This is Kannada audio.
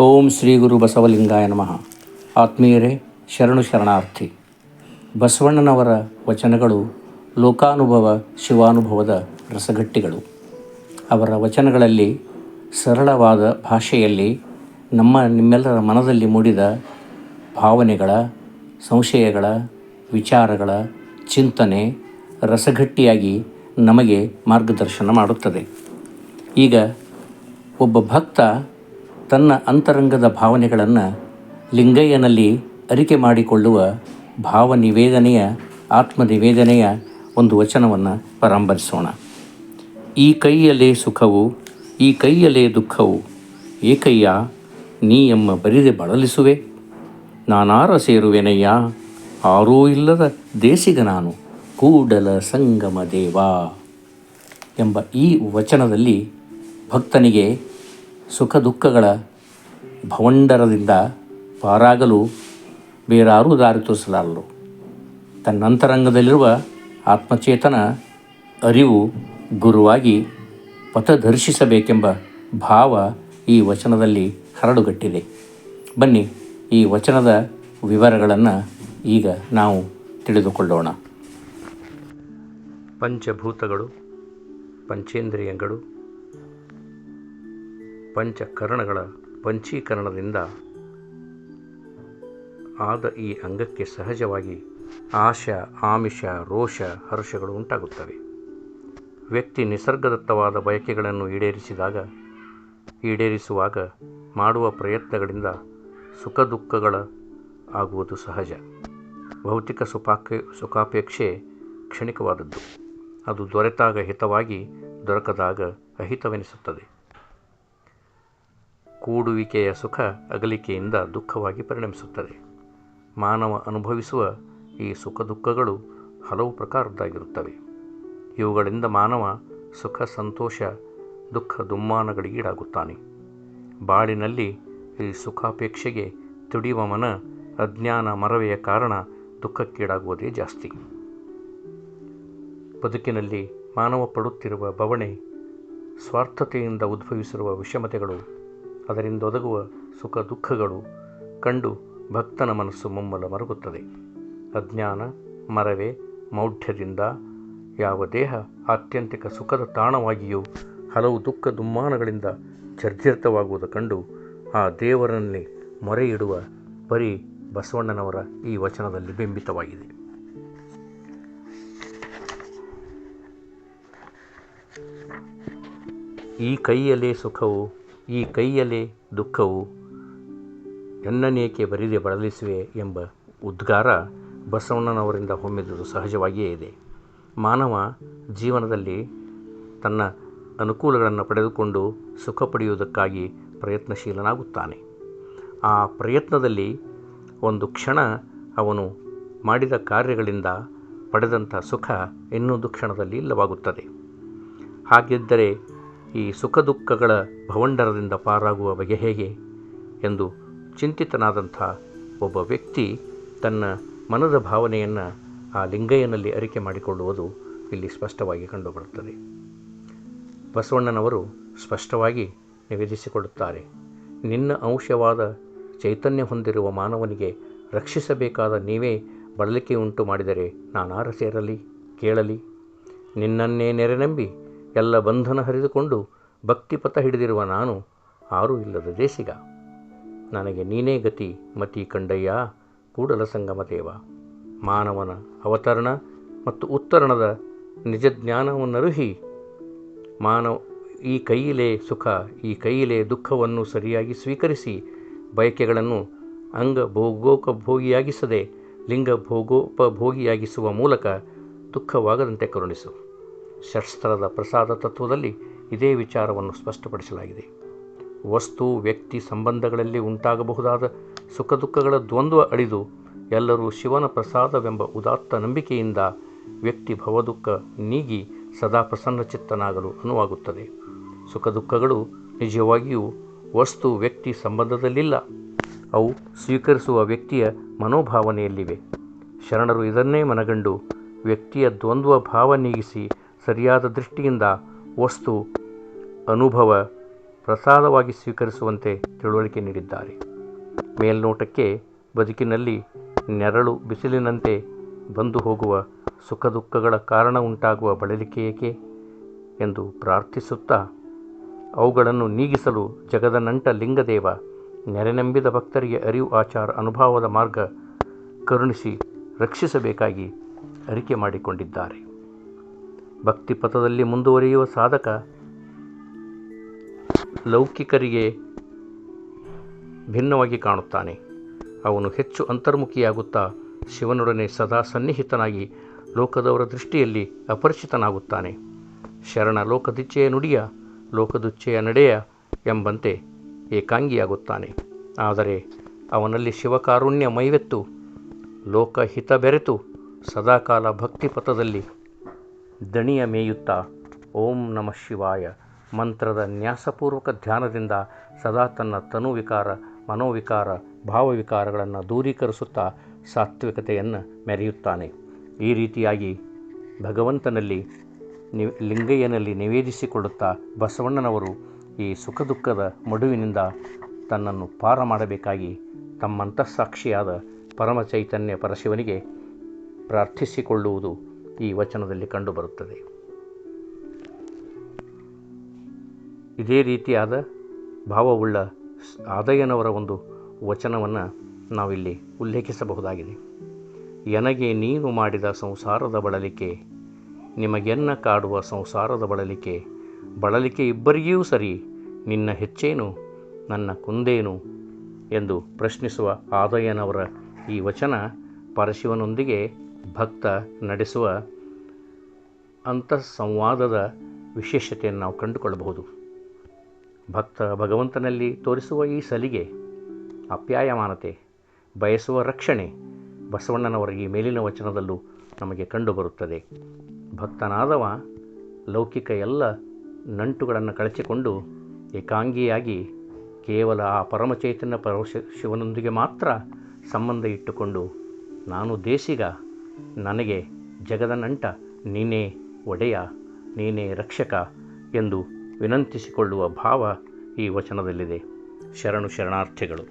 ಓಂ ಶ್ರೀ ಗುರು ಬಸವಲಿಂಗಾಯ ನಮಃ. ಆತ್ಮೀಯರೇ, ಶರಣು ಶರಣಾರ್ಥಿ. ಬಸವಣ್ಣನವರ ವಚನಗಳು ಲೋಕಾನುಭವ, ಶಿವಾನುಭವದ ರಸಗಟ್ಟಿಗಳು. ಅವರ ವಚನಗಳಲ್ಲಿ ಸರಳವಾದ ಭಾಷೆಯಲ್ಲಿ ನಮ್ಮ ನಿಮ್ಮೆಲ್ಲರ ಮನದಲ್ಲಿ ಮೂಡಿದ ಭಾವನೆಗಳ, ಸಂಶಯಗಳ, ವಿಚಾರಗಳ ಚಿಂತನೆ ರಸಗಟ್ಟಿಯಾಗಿ ನಮಗೆ ಮಾರ್ಗದರ್ಶನ ಮಾಡುತ್ತದೆ. ಈಗ ಒಬ್ಬ ಭಕ್ತ ತನ್ನ ಅಂತರಂಗದ ಭಾವನೆಗಳನ್ನು ಲಿಂಗಯ್ಯನಲ್ಲಿ ಅರಿಕೆ ಮಾಡಿಕೊಳ್ಳುವ ಭಾವನಿವೇದನೆಯ, ಆತ್ಮನಿವೇದನೆಯ ಒಂದು ವಚನವನ್ನು ಪರಾಂಬರಿಸೋಣ. ಈ ಕೈಯಲ್ಲೇ ಸುಖವು, ಈ ಕೈಯಲ್ಲೇ ದುಃಖವು, ಏಕಯ್ಯ, ನೀ ಎಮ್ಮ ಬರಿದೆ ಬಳಲಿಸುವೆ. ನಾನಾರ ಸೇರುವೆನಯ್ಯ, ಆರೂ ಇಲ್ಲದ ದೇಸಿಗ ನಾನು, ಕೂಡಲ ಸಂಗಮ ದೇವಾ. ಎಂಬ ಈ ವಚನದಲ್ಲಿ ಭಕ್ತನಿಗೆ ಸುಖ ದುಃಖಗಳ ಭವಂಡರದಿಂದ ಪಾರಾಗಲು ಬೇರಾರೂ ದಾರಿ ತೋರಿಸಲಾರರು. ತನ್ನಂತರಂಗದಲ್ಲಿರುವ ಆತ್ಮಚೇತನ, ಅರಿವು, ಗುರುವಾಗಿ ಪಥದರ್ಶಿಸಬೇಕೆಂಬ ಭಾವ ಈ ವಚನದಲ್ಲಿ ಹರಡುಗಟ್ಟಿದೆ. ಬನ್ನಿ ಈ ವಚನದ ವಿವರಗಳನ್ನು ಈಗ ನಾವು ತಿಳಿದುಕೊಳ್ಳೋಣ. ಪಂಚಭೂತಗಳು, ಪಂಚೇಂದ್ರಿಯಗಳು, ಪಂಚಕರಣಗಳ ಪಂಚೀಕರಣದಿಂದ ಆದ ಈ ಅಂಗಕ್ಕೆ ಸಹಜವಾಗಿ ಆಶ, ಆಮಿಷ, ರೋಷ, ಹರ್ಷಗಳು ಉಂಟಾಗುತ್ತವೆ. ವ್ಯಕ್ತಿ ನಿಸರ್ಗದತ್ತವಾದ ಬಯಕೆಗಳನ್ನು ಈಡೇರಿಸಿದಾಗ, ಈಡೇರಿಸುವಾಗ ಮಾಡುವ ಪ್ರಯತ್ನಗಳಿಂದ ಸುಖ ದುಃಖಗಳ ಆಗುವುದು ಸಹಜ. ಭೌತಿಕ ಸುಪಾಕೆ ಸುಖಾಪೇಕ್ಷೆ ಕ್ಷಣಿಕವಾದದ್ದು. ಅದು ದೊರೆತಾಗ ಹಿತವಾಗಿ ದೊರಕದಾಗ ಅಹಿತವೆನಿಸುತ್ತದೆ. ಕೂಡುವಿಕೆಯ ಸುಖ ಅಗಲಿಕೆಯಿಂದ ದುಃಖವಾಗಿ ಪರಿಣಮಿಸುತ್ತದೆ. ಮಾನವ ಅನುಭವಿಸುವ ಈ ಸುಖ ದುಃಖಗಳು ಹಲವು ಪ್ರಕಾರದ್ದಾಗಿರುತ್ತವೆ. ಇವುಗಳಿಂದ ಮಾನವ ಸುಖ, ಸಂತೋಷ, ದುಃಖ ದುಮ್ಮಾನಗಳಿಗೀಡಾಗುತ್ತಾನೆ ಬಾಳಿನಲ್ಲಿ ಈ ಸುಖಾಪೇಕ್ಷೆಗೆ ತುಡಿಯುವ ಮನ, ಅಜ್ಞಾನ ಮರವೆಯ ಕಾರಣ ದುಃಖಕ್ಕೀಡಾಗುವುದೇ ಜಾಸ್ತಿ. ಬದುಕಿನಲ್ಲಿ ಮಾನವ ಪಡುತ್ತಿರುವ ಬವಣೆ, ಸ್ವಾರ್ಥತೆಯಿಂದ ಉದ್ಭವಿಸಿರುವ ವಿಷಮತೆಗಳು ಅದರಿಂದ ಒದಗುವ ಸುಖ ದುಃಖಗಳು ಕಂಡು ಭಕ್ತನ ಮನಸ್ಸು ಮುಮ್ಮಲ ಮರುಗುತ್ತದೆ. ಅಜ್ಞಾನ, ಮರವೆ, ಮೌಢ್ಯದಿಂದ ಯಾವ ದೇಹ ಆತ್ಯಂತಿಕ ಸುಖದ ತಾಣವಾಗಿಯೂ ಹಲವು ದುಃಖ ದುಮ್ಮಾನಗಳಿಂದ ಜರ್ಜರಿತವಾಗುವುದು ಕಂಡು ಆ ದೇವರಲ್ಲಿ ಮೊರೆ ಪರಿ ಬಸವಣ್ಣನವರ ಈ ವಚನದಲ್ಲಿ ಬಿಂಬಿತವಾಗಿದೆ. ಈ ಕೈಯಲ್ಲೇ ಸುಖವು ಈ ಕೈಯಲ್ಲಿ ದುಃಖವು ಎನ್ನನೇಕೆ ಬರಿದೆ ಬಳಲಿಸುವೆ ಎಂಬ ಉದ್ಗಾರ ಬಸವಣ್ಣನವರಿಂದ ಹೊಮ್ಮಿದುದು ಸಹಜವಾಗಿಯೇ ಇದೆ. ಮಾನವ ಜೀವನದಲ್ಲಿ ತನ್ನ ಅನುಕೂಲಗಳನ್ನು ಪಡೆದುಕೊಂಡು ಸುಖ ಪಡೆಯುವುದಕ್ಕಾಗಿ ಪ್ರಯತ್ನಶೀಲನಾಗುತ್ತಾನೆ. ಆ ಪ್ರಯತ್ನದಲ್ಲಿ ಒಂದು ಕ್ಷಣ ಅವನು ಮಾಡಿದ ಕಾರ್ಯಗಳಿಂದ ಪಡೆದಂಥ ಸುಖ ಇನ್ನೊಂದು ಕ್ಷಣದಲ್ಲಿ ಇಲ್ಲವಾಗುತ್ತದೆ. ಹಾಗಿದ್ದರೆ ಈ ಸುಖ ದುಃಖಗಳ ಭವಂಡರದಿಂದ ಪಾರಾಗುವ ಬಗೆ ಹೇಗೆ ಎಂದು ಚಿಂತಿತನಾದಂಥ ಒಬ್ಬ ವ್ಯಕ್ತಿ ತನ್ನ ಮನದ ಭಾವನೆಯನ್ನು ಆ ಲಿಂಗಯ್ಯನಲ್ಲಿ ಅರಿಕೆ ಮಾಡಿಕೊಳ್ಳುವುದು ಇಲ್ಲಿ ಸ್ಪಷ್ಟವಾಗಿ ಕಂಡುಬರುತ್ತದೆ. ಬಸವಣ್ಣನವರು ಸ್ಪಷ್ಟವಾಗಿ ನಿವೇದಿಸಿಕೊಳ್ಳುತ್ತಾರೆ, ನಿನ್ನ ಅಂಶವಾದ ಚೈತನ್ಯ ಹೊಂದಿರುವ ಮಾನವನಿಗೆ ರಕ್ಷಿಸಬೇಕಾದ ನೀವೇ ಬಳಲಿಕೆ ಉಂಟು ಮಾಡಿದರೆ ನಾನಾರ ಸೇರಲಿ, ಕೇಳಲಿ, ನಿನ್ನನ್ನೇ ನೆರೆನಂಬಿ ಎಲ್ಲ ಬಂಧನ ಹರಿದುಕೊಂಡು ಭಕ್ತಿಪಥ ಹಿಡಿದಿರುವ ನಾನು ಆರು ಇಲ್ಲದ ದೇಸಿಗ ನನಗೆ ನೀನೇ ಗತಿ ಮತಿ ಕಂಡಯ್ಯ, ಕೂಡಲ ಸಂಗಮ ದೇವ. ಮಾನವನ ಅವತರಣ ಮತ್ತು ಉತ್ತರಣದ ನಿಜ ಜ್ಞಾನವನ್ನರುಹಿ ಮಾನವ, ಈ ಕೈಯಿಲೆ ಸುಖ, ಈ ಕೈಯಿಲೆ ದುಃಖವನ್ನು ಸರಿಯಾಗಿ ಸ್ವೀಕರಿಸಿ ಬಯಕೆಗಳನ್ನು ಅಂಗ ಭೋಗೋಪಭೋಗಿಯಾಗಿಸದೆ ಲಿಂಗ ಭೋಗೋಪಭೋಗಿಯಾಗಿಸುವ ಮೂಲಕ ದುಃಖವಾಗದಂತೆ ಕರುಣಿಸು. ಶಸ್ತ್ರದ ಪ್ರಸಾದ ತತ್ವದಲ್ಲಿ ಇದೇ ವಿಚಾರವನ್ನು ಸ್ಪಷ್ಟಪಡಿಸಲಾಗಿದೆ. ವಸ್ತು, ವ್ಯಕ್ತಿ ಸಂಬಂಧಗಳಲ್ಲಿ ಉಂಟಾಗಬಹುದಾದ ಸುಖ ದುಃಖಗಳ ದ್ವಂದ್ವ ಅಳಿದು ಎಲ್ಲರೂ ಶಿವನ ಪ್ರಸಾದವೆಂಬ ಉದಾತ್ತ ನಂಬಿಕೆಯಿಂದ ವ್ಯಕ್ತಿ ಭವದುಃಖ ನೀಗಿ ಸದಾ ಪ್ರಸನ್ನಚಿತ್ತನಾಗಲು ಅನುವಾಗುತ್ತದೆ. ಸುಖ ದುಃಖಗಳು ನಿಜವಾಗಿಯೂ ವಸ್ತು, ವ್ಯಕ್ತಿ ಸಂಬಂಧದಲ್ಲಿಲ್ಲ. ಅವು ಸ್ವೀಕರಿಸುವ ವ್ಯಕ್ತಿಯ ಮನೋಭಾವನೆಯಲ್ಲಿವೆ. ಶರಣರು ಇದನ್ನೇ ಮನಗಂಡು ವ್ಯಕ್ತಿಯ ದ್ವಂದ್ವ ಭಾವ ನೀಗಿಸಿ ಸರಿಯಾದ ದೃಷ್ಟಿಯಿಂದ ವಸ್ತು ಅನುಭವ ಪ್ರಸಾದವಾಗಿ ಸ್ವೀಕರಿಸುವಂತೆ ತಿಳುವಳಿಕೆ ನೀಡಿದ್ದಾರೆ. ಮೇಲ್ನೋಟಕ್ಕೆ ಬದುಕಿನಲ್ಲಿ ನೆರಳು ಬಿಸಿಲಿನಂತೆ ಬಂದು ಹೋಗುವ ಸುಖ ದುಃಖಗಳ ಕಾರಣ ಉಂಟಾಗುವ ಬಳಲಿಕೆ ಏಕೆ ಎಂದು ಪ್ರಾರ್ಥಿಸುತ್ತಾ ಅವುಗಳನ್ನು ನೀಗಿಸಲು ಜಗದ ನಂಟ ಲಿಂಗದೇವ ನೆರೆನಂಬಿದ ಭಕ್ತರಿಗೆ ಅರಿವು ಆಚಾರ ಅನುಭವದ ಮಾರ್ಗ ಕರುಣಿಸಿ ರಕ್ಷಿಸಬೇಕಾಗಿ ಅರಿಕೆ ಮಾಡಿಕೊಂಡಿದ್ದಾರೆ. ಭಕ್ತಿ ಪಥದಲ್ಲಿ ಮುಂದುವರಿಯುವ ಸಾಧಕ ಲೌಕಿಕರಿಗೆ ಭಿನ್ನವಾಗಿ ಕಾಣುತ್ತಾನೆ. ಅವನು ಹೆಚ್ಚು ಅಂತರ್ಮುಖಿಯಾಗುತ್ತಾ ಶಿವನೊಡನೆ ಸದಾ ಸನ್ನಿಹಿತನಾಗಿ ಲೋಕದವರ ದೃಷ್ಟಿಯಲ್ಲಿ ಅಪರಿಚಿತನಾಗುತ್ತಾನೆ. ಶರಣ ಲೋಕದಿಚ್ಛೆಯ ನುಡಿಯ ಲೋಕದುಚ್ಛೆಯ ನಡೆಯ ಎಂಬಂತೆ ಏಕಾಂಗಿಯಾಗುತ್ತಾನೆ. ಆದರೆ ಅವನಲ್ಲಿ ಶಿವಕಾರುಣ್ಯ ಮೈವೆತ್ತು ಲೋಕಹಿತ ಬೆರೆತು ಸದಾಕಾಲ ಭಕ್ತಿಪಥದಲ್ಲಿ ದಣಿಯ ಮೇಯುತ್ತಾ? ಓಂ ನಮಃ ಶಿವಾಯ. ಮಂತ್ರದ ನ್ಯಾಸಪೂರ್ವಕ ಧ್ಯಾನದಿಂದ ಸದಾ ತನ್ನ ತನುವಿಕಾರ, ಮನೋವಿಕಾರ, ಭಾವವಿಕಾರಗಳನ್ನು ದೂರೀಕರಿಸುತ್ತಾ ಸಾತ್ವಿಕತೆಯನ್ನು ಮೆರೆಯುತ್ತಾನೆ. ಈ ರೀತಿಯಾಗಿ ಭಗವಂತನಲ್ಲಿ ನಿ, ಲಿಂಗಯ್ಯನಲ್ಲಿ ನಿವೇದಿಸಿಕೊಳ್ಳುತ್ತಾ ಬಸವಣ್ಣನವರು ಈ ಸುಖ ದುಃಖದ ಮಡುವಿನಿಂದ ತನ್ನನ್ನು ಪಾರ ಮಾಡಬೇಕಾಗಿ ತಮ್ಮಂತಃಸಾಕ್ಷಿಯಾದ ಪರಮ ಚೈತನ್ಯ ಪರಶಿವನಿಗೆ ಪ್ರಾರ್ಥಿಸಿಕೊಳ್ಳುವುದು ಈ ವಚನದಲ್ಲಿ ಕಂಡುಬರುತ್ತದೆ. ಇದೇ ರೀತಿಯಾದ ಭಾವವುಳ್ಳ ಆದಯ್ಯನವರ ಒಂದು ವಚನವನ್ನು ನಾವಿಲ್ಲಿ ಉಲ್ಲೇಖಿಸಬಹುದಾಗಿದೆ. ಎನಗೆ ನೀನು ಮಾಡಿದ ಸಂಸಾರದ ಬಳಲಿಕೆ, ನಿಮಗೆನ್ನ ಕಾಡುವ ಸಂಸಾರದ ಬಳಲಿಕೆ ಬಳಲಿಕೆ ಇಬ್ಬರಿಗೂ ಸರಿ, ನಿನ್ನ ಹೆಚ್ಚೇನು, ನನ್ನ ಕುಂದೇನು? ಎಂದು ಪ್ರಶ್ನಿಸುವ ಆದಯ್ಯನವರ ಈ ವಚನ ಪರಶಿವನೊಂದಿಗೆ ಭಕ್ತ ನಡೆಸುವ ಅಂತಃಸಂವಾದದ ವಿಶೇಷತೆಯನ್ನು ನಾವು ಕಂಡುಕೊಳ್ಳಬಹುದು. ಭಕ್ತ ಭಗವಂತನಲ್ಲಿ ತೋರಿಸುವ ಈ ಸಲಿಗೆ ಅಪ್ಯಾಯಮಾನತೆ, ಬಯಸುವ ರಕ್ಷಣೆ ಬಸವಣ್ಣನವರ ಈ ಮೇಲಿನ ವಚನದಲ್ಲೂ ನಮಗೆ ಕಂಡುಬರುತ್ತದೆ. ಭಕ್ತನಾದವ ಲೌಕಿಕ ಎಲ್ಲ ನಂಟುಗಳನ್ನು ಕಳಚಿಕೊಂಡು ಏಕಾಂಗಿಯಾಗಿ ಕೇವಲ ಆ ಪರಮಚೈತನ್ಯ ಪರಮ ಶಿವನೊಂದಿಗೆ ಮಾತ್ರ ಸಂಬಂಧ ಇಟ್ಟುಕೊಂಡು ನಾನು ದೇಶಿಗ ನನಗೆ ಜಗದನಂಟ ನೀನೇ ಒಡೆಯ ನೀನೇ ರಕ್ಷಕ ಎಂದು ವಿನಂತಿಸಿಕೊಳ್ಳುವ ಭಾವ ಈ ವಚನದಲ್ಲಿದೆ ಶರಣು ಶರಣಾರ್ಥಿಗಳು.